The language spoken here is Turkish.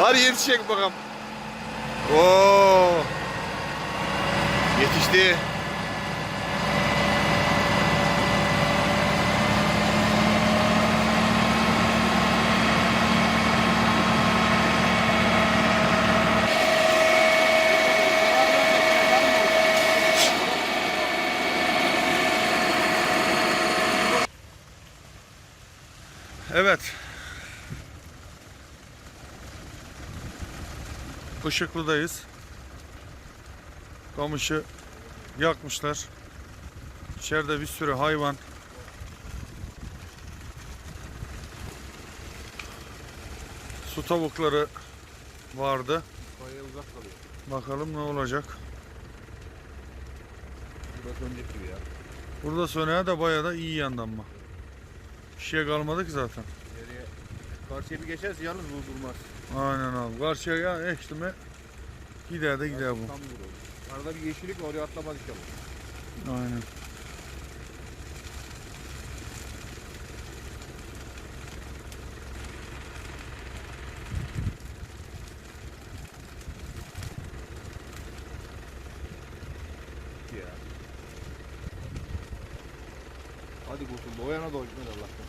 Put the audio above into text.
Hadi yetişecek bakalım. Oo. Yetişti. Evet. Işıklı'dayız. Kamışı yakmışlar. İçeride bir sürü hayvan. Su tavukları vardı. Uzak kalıyor. Bakalım ne olacak. Burası önceki gibi ya. Burada söner de bayağı da iyi yandan mı? Bir şey kalmadı ki zaten. Nereye? Karşıya bir geçerse yalnız bu durmaz. Aynen abi. Karşıya ya ekti mi gider de gider bu. Tam durur. Arada bir yeşillik var oraya atlamaz inşallah. Aynen. Ya. Hadi kurtuldu. O yana doğru gitmedi Allah'tan.